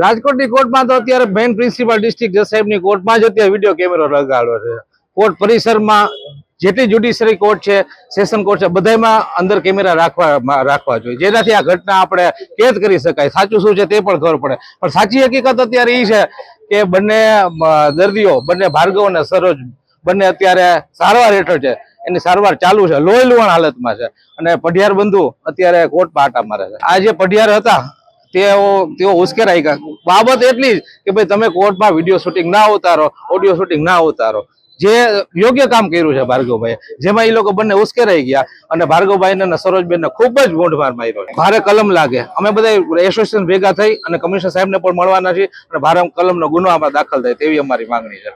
રાજકોટની કોર્ટમાં તો અત્યારે મેઇન પ્રિન્સિપાલ ડિસ્ટ્રિક્ટ જજ સાહેબની કોર્ટમાં જ અત્યારે વીડિયો કેમેરો લગાડ્યો છે. કોર્ટ પરિસરમાં જેટલી જ્યુડિશિયરી કોર્ટ છે સેશન કોર્ટ છે, બધામાં અંદર કેમેરા રાખવા રાખવા જોઈએ. જેનાથી આ ઘટના આપણે કેદ કરી શકાય. સાચું શું છે તે પણ ખબર પડે. પણ સાચી હકીકત અત્યારે એ છે કે બંને દર્દીઓ, બંને ભાર્ગવ અને સરોજ બંને અત્યારે સારવાર હેઠળ છે. એની સારવાર ચાલુ છે. લોહી લુવાણ હાલતમાં છે. અને પઢિયાર બંધુ અત્યારે કોર્ટમાં આટા મારે છે. આ જે પઢિયાર હતા તેઓ તેઓ ઉશ્કેરાઈ ગયા. બાબત એટલી જ કે ભાઈ તમે કોર્ટમાં વીડિયો શૂટિંગ ના ઉતારો, ઓડિયો શૂટિંગ ના ઉતારો. જે યોગ્ય કામ કર્યું છે ભાર્ગવભાઈ જેમાં એ લોકો બંને ઉશ્કેરાઈ ગયા અને ભાર્ગવભાઈ અને સરોજબેનને ખૂબ જ ગોંઢમાર માર્યો ભારે કલમ લાગે. અમે બધા એસોસિએશન ભેગા થઈ અને કમિશનર સાહેબને પણ મળવાના છીએ અને ભારે કલમનો ગુનો આમાં દાખલ થાય તેવી અમારી માંગણી છે.